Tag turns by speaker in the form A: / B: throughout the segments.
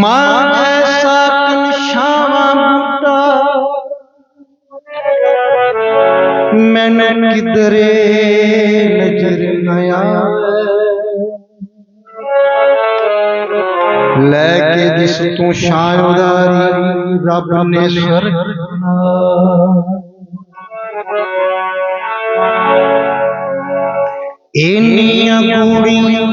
A: ماں ایسا کنشاواں بوٹا میں نے کدرے نظر نیا۔ لے کے جس تو شانداری رب نے سر اینیاں کوڑیاں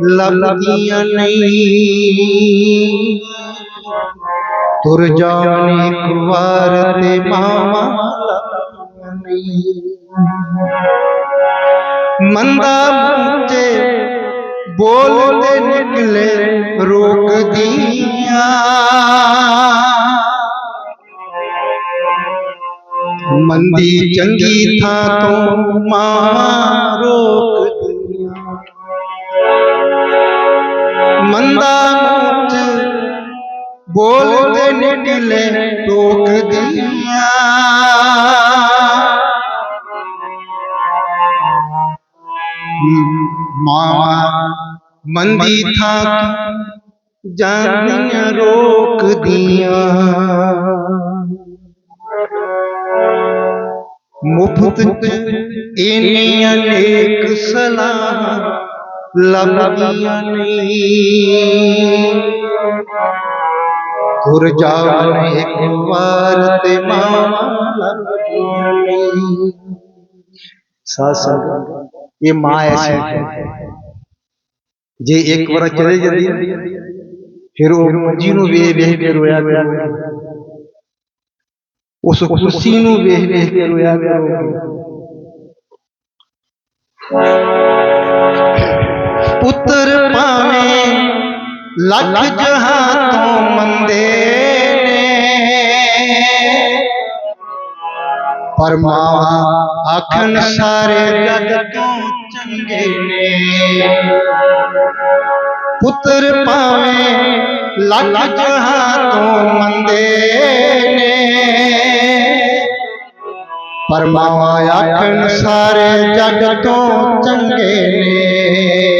A: لبدیاں نہیں تر جانے وارت ماما مندہ مجھے بولتے نکلے روک دیا مندی چنگی تھا تو ماما روک نکلے ٹوک دیا ماں مندی تھا جانیا روک دیا مفت اینیا نیک سلام لبیاں نہیں ایک یہ ماں جی ایک چلے پھر وہ جینو بے بے بے رویا گیا اس نو بے بے بے رویا گیا پتر لکھ جہاں تو مندے نے فرماوا اکھن سارے جگ تو چنگے نے پتر پاویں لکھ جہاں تو مندے نے فرماوا اکھن سارے جگ تو چنگے نے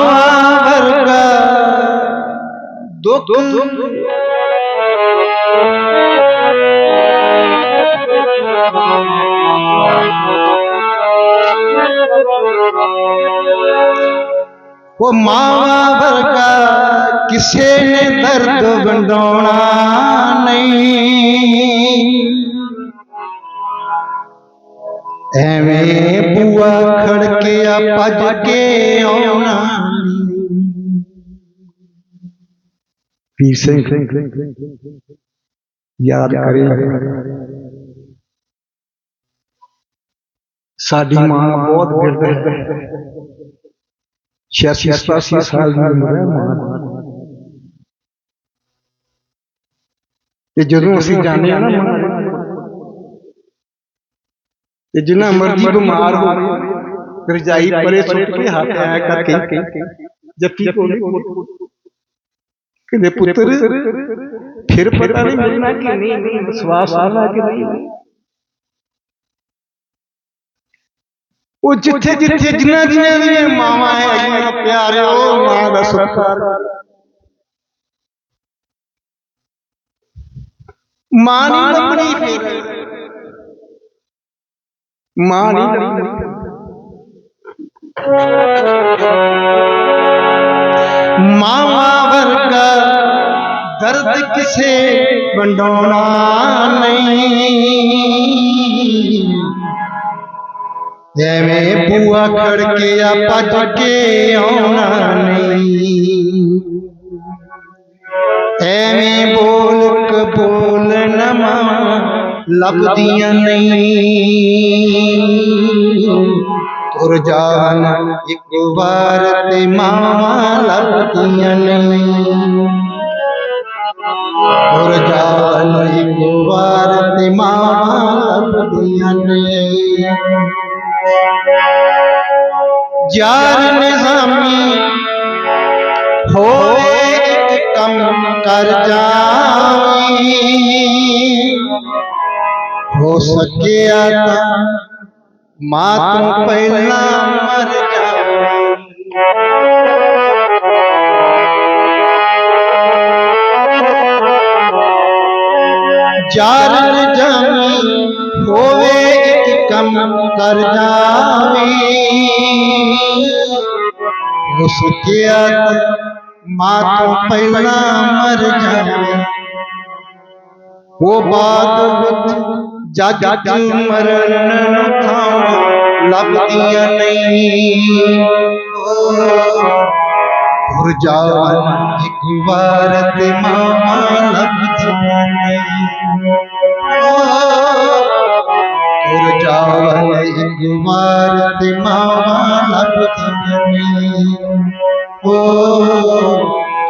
A: وہ ماں بھر کا کسے نے درد بنڈونا نہیں ایویں بوا کھڑ کے پج کے آنا ਪੀਰ ਸਿੰਘ ਯਾਦ ਕਰੇ ਸਾਡੀ ਮਾਂ ਬਹੁਤ ਬਿਰਧ ਹੈ 86 87 ਸਾਲ ਦੀ ਉਮਰ ਹੈ ਮਾਂ ਤੇ ਜਦੋਂ ਅਸੀਂ ਜਾਂਦੇ ਆ ਨਾ ਮਾਂ ਤੇ ਜਿੰਨਾ ਮਰਜੀ ਬਿਮਾਰ ਹੋ ਰਜਾਈ ਪਰੇ ਸੁੱਟ ਕੇ ਹੱਥ ਆਇਆ ਕਰਕੇ
B: ਜੱਫੀ ਕੋਲੇ
A: کہ پتر پھر پتہ نہیں ملنا کی
B: نہیں سواس والا کی نہیں؟
A: وہ جتھے جتھے جنہ جنہ جنہ ماما ہے آئیاں پیارے او ماما دا سرکار ماں نہیں لبنی۔ پھر ماں نہیں لبنی۔ ماما کا درد کسے بنڈونا نہیں۔ میں بوا کر کے یا پج آنا نہیں۔ ایویں بول قبول نما لب دیا نہیں۔ جان ایک بار تے مالا کیاں جان ایک بار تے مالا کیاں جار نظامی ہوئے ایک کم کر جائی ہو سکے آتا ماں تو پہلا مر جار جمی ہوئے ایک کم کر جاوی مسکیت ماں تو پہلا مر جاوی وہ بات جگ مرن تھا لبدیاں نہیں پھر جان ایک وار ماما نہیں پھر ایک ماما نہیں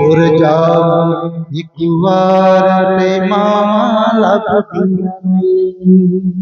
A: ਤੁਰ ਜਾਵਨ ਇੱਕ ਵਾਰ ਤੇ ਮਾਂ ਲੱਭਦੀਆਂ ਨਹੀਂ